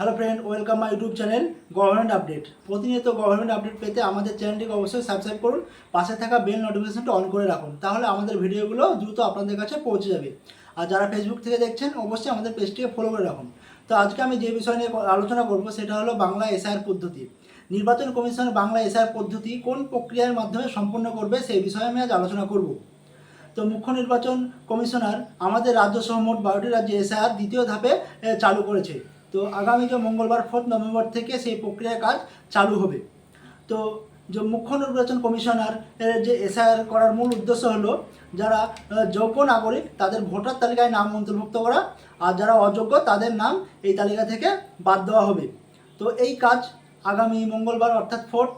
Hello friend welcome my YouTube channel government update প্রতিনিয়ত government update পেতে আমাদের চ্যানেলটিকে অবশ্যই সাবস্ক্রাইব করুন, পাশে থাকা বেল নোটিফিকেশনটা অন করে রাখুন, তাহলে আমাদের ভিডিওগুলো দ্রুত আপনাদের কাছে পৌঁছে যাবে। আর যারা ফেসবুক থেকে দেখছেন, অবশ্যই আমাদের পেজটিকে ফলো করে রাখুন। তো আজকে আমি যে বিষয় নিয়ে আলোচনা করব, সেটা হলো বাংলা এসআইআর পদ্ধতি। নির্বাচন কমিশন বাংলা এসআইআর পদ্ধতি কোন প্রক্রিয়ার মাধ্যমে সম্পন্ন করবে সেই বিষয়ে আমি আজ আলোচনা করব। তো মুখ্য নির্বাচন কমিশনার আমাদের রাজ্য সহ মোট বারোটি রাজ্যে এসআইআর দ্বিতীয় ধাপে চালু করেছে। তো আগামী যে মঙ্গলবার, ফোর্থ নভেম্বর থেকে সেই প্রক্রিয়া কাজ চালু হবে। তো যে মুখ্য নির্বাচন কমিশনার যে এসআইআর করার মূল উদ্দেশ্য হলো যারা যোগ্য নাগরিক, তাদের ভোটার তালিকায় নাম অন্তর্ভুক্ত করা, আর যারা অযোগ্য, তাদের নাম এই তালিকা থেকে বাদ দেওয়া হবে। তো এই কাজ আগামী মঙ্গলবার, অর্থাৎ ফোর্থ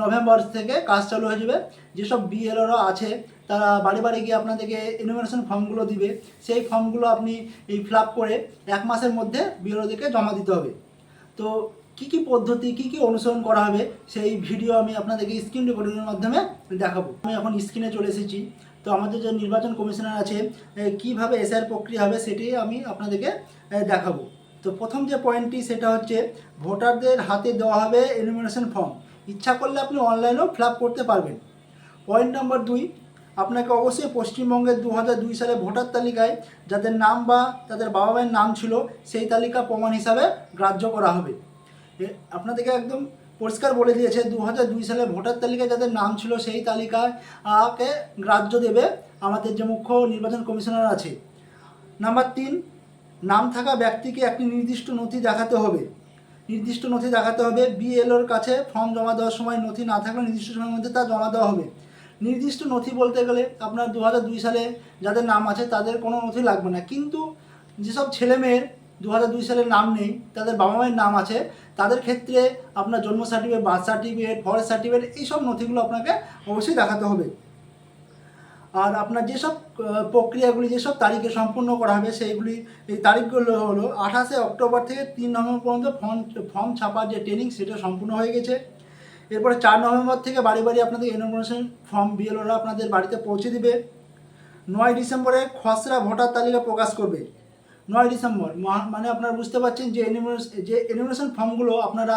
নভেম্বর থেকে কাজ চালু হয়ে যাবে। যেসব বিএলওরা আছে, তারা বাড়ি বাড়ি গিয়ে আপনাদেরকে ইনোমিনেশন ফর্মগুলো দিবে। সেই ফর্মগুলো আপনি এই ফিল করে এক মাসের মধ্যে বিএলওদেরকে জমা দিতে হবে। তো কি কি পদ্ধতি, কি কি অনুসরণ করা হবে, সেই ভিডিও আমি আপনাদেরকে স্ক্রিন রেকর্ডিংয়ের মাধ্যমে দেখাবো। আমি এখন স্ক্রিনে চলে এসেছি। তো আমাদের যে নির্বাচন কমিশনার আছে কীভাবে এসআর প্রক্রিয়া হবে সেটি আমি আপনাদেরকে দেখাবো। তো প্রথম যে পয়েন্টটি সেটা হচ্ছে ভোটারদের হাতে দেওয়া হবে এলিমিনেশন ফর্ম ইচ্ছা করলে আপনি অনলাইনেও ফিল করতে পারবেন। পয়েন্ট নাম্বার দুই, আপনাকে অবশ্যই পশ্চিমবঙ্গের দু দুই সালে ভোটার তালিকায় যাদের নাম বা তাদের বাবা মায়ের নাম ছিল, সেই তালিকা প্রমাণ হিসাবে গ্রাহ্য করা হবে। আপনাদেরকে একদম পরিষ্কার বলে দিয়েছে দু দুই সালে ভোটার তালিকায় যাদের নাম ছিল, সেই তালিকাকে গ্রাহ্য দেবে আমাদের যে মুখ্য নির্বাচন কমিশনার আছে। নাম্বার তিন, নাম থাকা ব্যক্তিকে একটি নির্দিষ্ট নথি দেখাতে হবে। নির্দিষ্ট নথি দেখাতে হবে। বিএলওর কাছে ফর্ম জমা দেওয়ার সময় নথি না থাকলে নির্দিষ্ট সময়ের মধ্যে তা জমা দেওয়া হবে। নির্দিষ্ট নথি বলতে গেলে আপনার দু সালে যাদের নাম আছে তাদের কোনো নথি লাগবে না। কিন্তু যেসব ছেলেমেয়ের দু হাজার দুই সালের নাম নেই, তাদের বাবা মায়ের নাম আছে, তাদের ক্ষেত্রে আপনার জন্ম certificate birth certificate forest certificate এইসব নথিগুলো আপনাকে অবশ্যই দেখাতে হবে। আর আপনার যেসব প্রক্রিয়াগুলি, যেসব তারিখে সম্পূর্ণ করা হবে, সেইগুলি, এই তারিখগুলো হলো আঠাশে অক্টোবর থেকে তিন নভেম্বর পর্যন্ত ফর্ম ফর্ম ছাপার যে ট্রেনিং, সেটা সম্পূর্ণ হয়ে গেছে। এরপরে চার নভেম্বর থেকে বাড়ি বাড়ি আপনাদের এনোমিনেশন ফর্ম বিএলওরা আপনাদের বাড়িতে পৌঁছে দিবে। নয় ডিসেম্বরে খসড়া ভোটার তালিকা প্রকাশ করবে। নয় ডিসেম্বর মানে আপনারা বুঝতে পারছেন যে যে এনিমিনেশন ফর্মগুলো আপনারা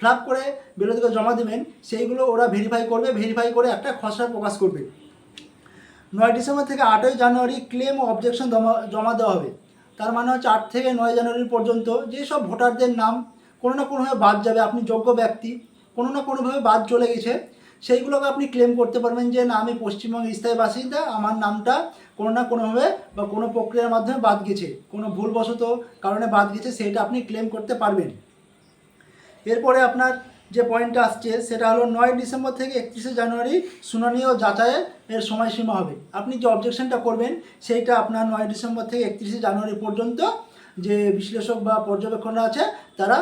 ফ্লাপ করে বিরোধীকে জমা দেবেন, সেইগুলো ওরা ভেরিফাই করবে ভেরিফাই করে একটা খসড়া প্রকাশ করবে। নয় ডিসেম্বর থেকে আটই জানুয়ারি ক্লেম ও অবজেকশন জমা দেওয়া হবে। তার মানে হচ্ছে আট থেকে নয় জানুয়ারি পর্যন্ত যেসব ভোটারদের নাম কোনো না কোনোভাবে বাদ যাবে, আপনি যোগ্য ব্যক্তি, কোনো না কোনোভাবে বাদ চলে গেছে, সেইগুলোকে আপনি ক্লেম করতে পারবেন যে না, আমি পশ্চিমবঙ্গের স্থায়ী বাসিন্দা, আমার নামটা কোনো না কোনোভাবে বা কোনো প্রক্রিয়ার মাধ্যমে বাদ গেছে, কোনো ভুলবশত কারণে বাদ গেছে, সেটা আপনি ক্লেম করতে পারবেন। এরপরে আপনার যে পয়েন্টটা আসছে, সেটা হলো নয় ডিসেম্বর থেকে একত্রিশে জানুয়ারি শুনানি ও যাচাইয়ের এর সময়সীমা হবে। আপনি যে অবজেকশনটা করবেন, সেইটা আপনার নয় ডিসেম্বর থেকে একত্রিশে জানুয়ারি পর্যন্ত যে বিশ্লেষক বা পর্যবেক্ষণরা আছে, তারা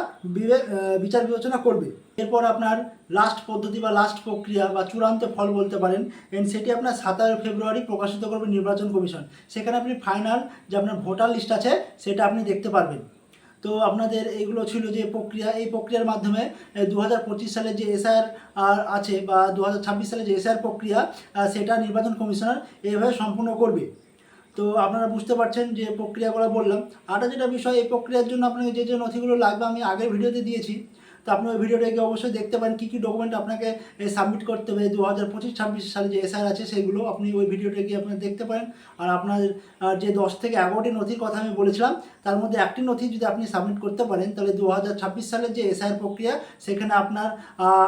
বিচার বিবেচনা করবে। এরপর আপনার লাস্ট পদ্ধতি বা লাস্ট প্রক্রিয়া বা চূড়ান্ত ফল বলতে পারেন এন্ড সেটি আপনার সাতারো ফেব্রুয়ারি প্রকাশিত করবে নির্বাচন কমিশন। সেখানে আপনি ফাইনাল যে আপনার ভোটার লিস্ট আছে, সেটা আপনি দেখতে পারবেন। তো আপনাদের এইগুলো ছিল যে প্রক্রিয়া, এই প্রক্রিয়ার মাধ্যমে দু হাজার পঁচিশ সালে যে এসআর আছে বা দু হাজার ছাব্বিশ সালে যে এসআর প্রক্রিয়া সেটা নির্বাচন কমিশনার এইভাবে সম্পূর্ণ করবে। তো আপনারা বুঝতে পারছেন যে প্রক্রিয়াগুলো বললাম। আরও যেটা বিষয়, এই প্রক্রিয়ার জন্য আপনাকে যে যে নথিগুলো লাগবে, আমি আগের ভিডিওতে দিয়েছি। তো আপনি ওই ভিডিওটাকে অবশ্যই দেখতে পারেন। কী কী ডকুমেন্ট আপনাকে সাবমিট করতে হবে দু হাজার পঁচিশ, ছাব্বিশ সালে যে এসআর আছে, সেগুলো আপনি ওই ভিডিওটা গিয়ে আপনি দেখতে পারেন। আর আপনার যে দশ থেকে এগারোটি নথির কথা আমি বলেছিলাম, তার মধ্যে একটি নথি যদি আপনি সাবমিট করতে পারেন, তাহলে দু হাজার ছাব্বিশ সালের যে এসআইয়ের প্রক্রিয়া, সেখানে আপনার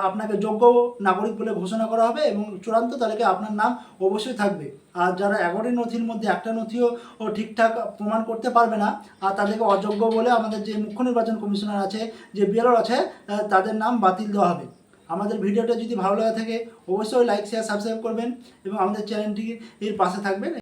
আপনাকে যোগ্য নাগরিক বলে ঘোষণা করা হবে এবং চূড়ান্ত তালিকায় আপনার নাম অবশ্যই থাকবে। আর যারা এগারোটি নথির মধ্যে একটা নথিও ও ঠিকঠাক প্রমাণ করতে পারবে না, আর তাদেরকে অযোগ্য বলে আমাদের যে মুখ্য নির্বাচন কমিশনার আছে, যে বিএলওর আছে তাদের নাম বাতিল দেওয়া হবে। আমাদের ভিডিওটা যদি ভালো লাগে থাকে, অবশ্যই লাইক শেয়ার সাবস্ক্রাইব করবেন এবং আমাদের চ্যানেলটি এর পাশে থাকবেন।